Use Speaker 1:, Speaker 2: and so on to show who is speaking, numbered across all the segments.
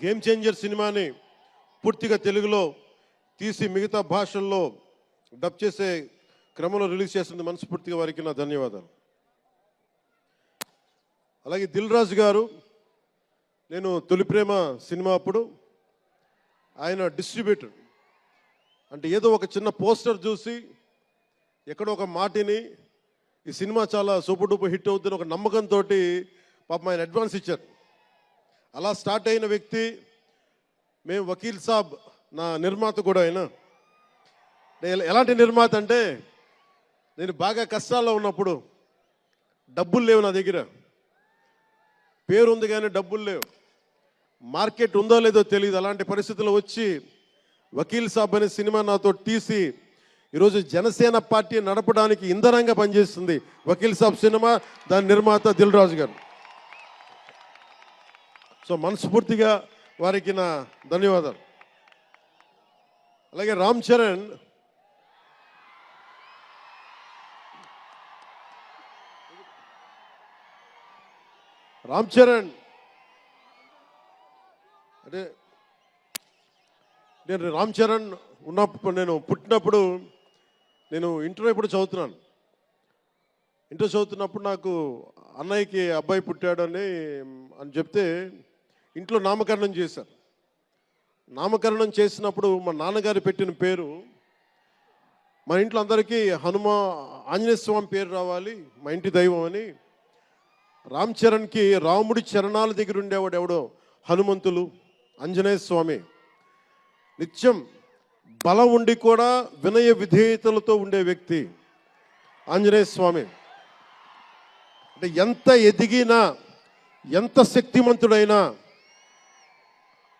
Speaker 1: Game changer సినిమాని పూర్తిగా తెలుగులో తీసి మిగతా భాషల్లో డబ్ చేసే క్రమంలో రిలీజ్ చేస్తుంది మనస్ఫూర్తిగా వారికి నా ధన్యవాదాలు. అలాగే దిల్ రాజు గారు నేను తొలి ప్రేమ సినిమా అప్పుడు ఆయన డిస్ట్రిబ్యూటర్. అంటే ఏదో ఒక చిన్న పోస్టర్ చూసి ఎక్కడో ఒక మాటిని ఈ సినిమా చాలా సూపర్ డూపర్ హిట్ అవుతుంది ఒక నమ్మకంతో పాపం ఆయన అడ్వాన్స్ ఇచ్చారు. అలా స్టార్ట్ అయిన వ్యక్తి మేము వకీల్ సాబ్ నా నిర్మాత కూడా ఆయన. నేను ఎలాంటి నిర్మాత అంటే నేను బాగా కష్టాల్లో ఉన్నప్పుడు డబ్బులు లేవు నా దగ్గర. పేరు ఉంది కానీ డబ్బులు లేవు. మార్కెట్ ఉందో లేదో తెలియదు అలాంటి పరిస్థితుల్లో వచ్చి వకీల్ సాబ్ అనే సినిమా నాతో తీసి ఈరోజు జనసేన పార్టీ నడపడానికి ఇంధనంగా పనిచేస్తుంది వకీల్ సాబ్ సినిమా దాని నిర్మాత దిల్ రాజు గారు. సో మనస్ఫూర్తిగా వారికి నా ధన్యవాదాలు. అలాగే రామ్ చరణ్ రామ్ చరణ్ అంటే నేను రామ్ చరణ్ ఉన్నప్పుడు నేను పుట్టినప్పుడు నేను ఇంటర్ ఇప్పుడు చదువుతున్నాను. ఇంటర్ చదువుతున్నప్పుడు నాకు అన్నయ్యకి అబ్బాయి పుట్టాడని అని చెప్తే ఇంట్లో నామకరణం చేశారు. నామకరణం చేసినప్పుడు మా నాన్నగారు పెట్టిన పేరు మా ఇంట్లో అందరికీ హనుమ ఆంజనేయ స్వామి పేరు రావాలి మా ఇంటి దైవం అని. రామ్ చరణ్కి రాముడి చరణాల దగ్గర ఉండేవాడు ఎవడో? హనుమంతులు ఆంజనేయ స్వామి. నిత్యం బలం ఉండి కూడా వినయ విధేయతలతో ఉండే వ్యక్తి ఆంజనేయ స్వామి. అంటే ఎంత ఎదిగినా ఎంత శక్తిమంతుడైనా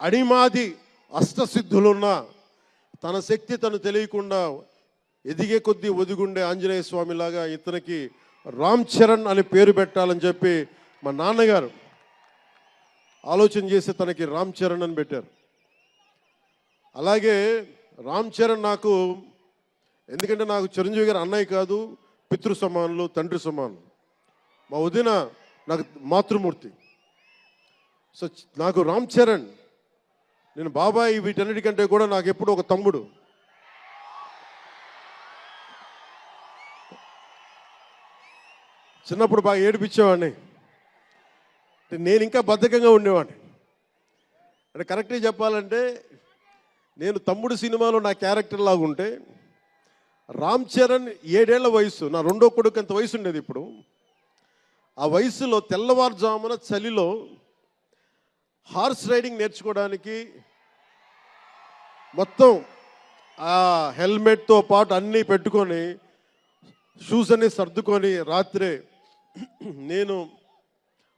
Speaker 1: అడిమాది అష్టసిద్ధులున్న తన శక్తి తను తెలియకుండా ఎదిగే కొద్దీ ఒదిగుండే ఆంజనేయ స్వామిలాగా ఇతనికి రామ్ చరణ్ అని పేరు పెట్టాలని చెప్పి మా నాన్నగారు ఆలోచన చేసి తనకి రామ్ చరణ్ అని పెట్టారు. అలాగే రామ్ చరణ్ నాకు ఎందుకంటే నాకు చిరంజీవి గారు అన్నయ్య కాదు పితృ సమానులు తండ్రి సమానులు. మా వదిన నాకు మాతృమూర్తి. సో నాకు రామ్ చరణ్ నేను బాబాయ్ వీటన్నిటికంటే కూడా నాకు ఎప్పుడు ఒక తమ్ముడు. చిన్నప్పుడు బాగా ఏడిపించేవాడిని. నేను ఇంకా బద్ధకంగా ఉండేవాడిని. అంటే కరెక్ట్గా చెప్పాలంటే నేను తమ్ముడు సినిమాలో నా క్యారెక్టర్ లాగా ఉంటే రామ్ చరణ్ ఏడేళ్ళ వయసు నా రెండో కొడుకు అంత వయసు ఉండేది ఇప్పుడు. ఆ వయసులో తెల్లవారుజామున చలిలో హార్స్ రైడింగ్ నేర్చుకోవడానికి మొత్తం ఆ హెల్మెట్తో పాటు అన్నీ పెట్టుకొని షూస్ అన్ని సర్దుకొని రాత్రే నేను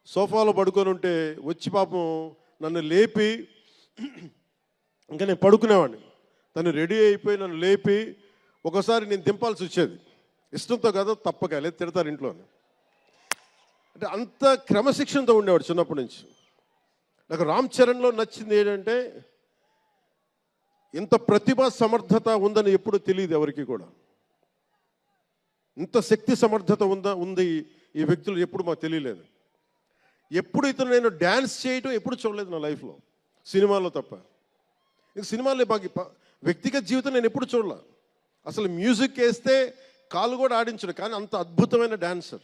Speaker 1: సోఫాలో పడుకొని ఉంటే వచ్చి పాపం నన్ను లేపి ఇంకా నేను పడుకునేవాడిని. తను రెడీ అయిపోయి నన్ను లేపి ఒకసారి నేను దింపాల్సి వచ్చేది. ఇష్టంతో కదా తప్పక లేదు తిడతారు ఇంట్లో అంటే అంత క్రమశిక్షణతో ఉండేవాడు చిన్నప్పటి నుంచి. నాకు రామ్ చరణ్లో నచ్చింది ఏంటంటే ఇంత ప్రతిభ సమర్థత ఉందని ఎప్పుడు తెలియదు ఎవరికి కూడా. ఇంత శక్తి సమర్థత ఉందా ఉంది ఈ వ్యక్తులు ఎప్పుడు మాకు తెలియలేదు. ఎప్పుడు ఇతను నేను డ్యాన్స్ చేయటం ఎప్పుడు చూడలేదు నా లైఫ్లో సినిమాలో తప్ప. ఇంక సినిమాలో బాగా వ్యక్తిగత జీవితం నేను ఎప్పుడు చూడలే. అసలు మ్యూజిక్ వేస్తే కాలు కూడా ఆడించడు కానీ అంత అద్భుతమైన డాన్సర్.